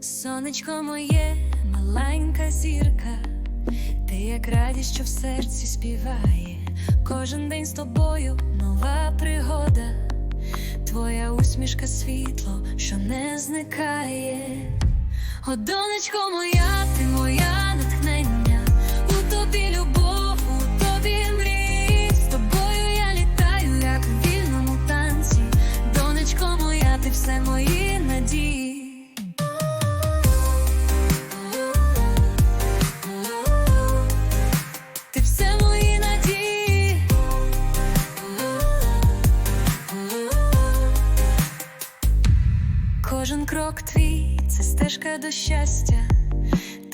Сонечко моє, маленька зірка, ти як радість, що в серці співає. Кожен день з тобою нова пригода, твоя усмішка світло, що не зникає. О, донечко моя, ти моя Кожен крок твій це стежка до щастя.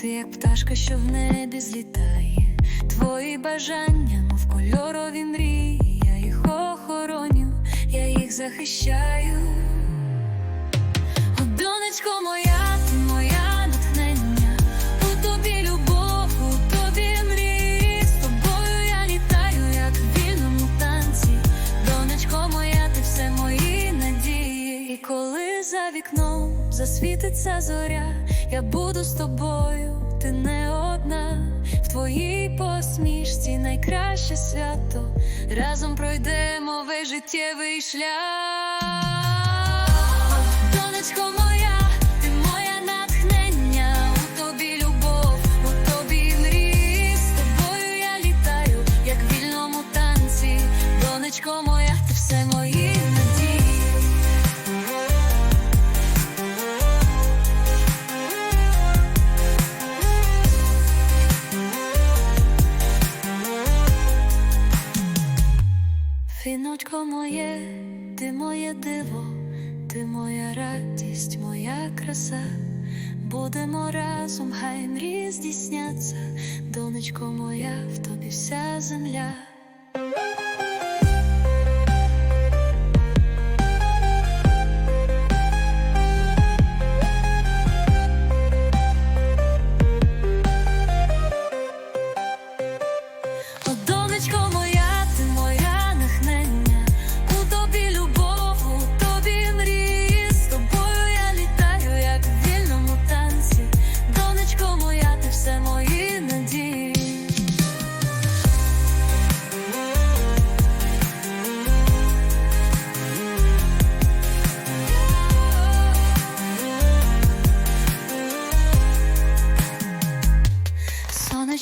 Ти як пташка, що в небі злітає. Твої бажання, мов кольорові мрії. Я їх охороню, я їх захищаю. О, донечко моя, вікном засвітиться зоря, я буду з тобою, ти не одна. В твоїй посмішці найкраще свято. Разом пройдемо весь життєвий шлях. Донечко моя, Фіночко моє, ти моє диво, ти моя радість, моя краса. Будемо разом, хай мрії здійсняться, донечко моя, в тобі вся земля.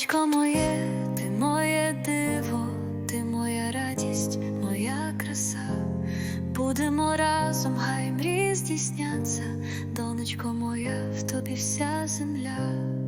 Сонечко моє, ти моє диво, ти моя радість, моя краса. Будемо разом, хай мрії здійсняться, донечко моя, в тобі вся земля.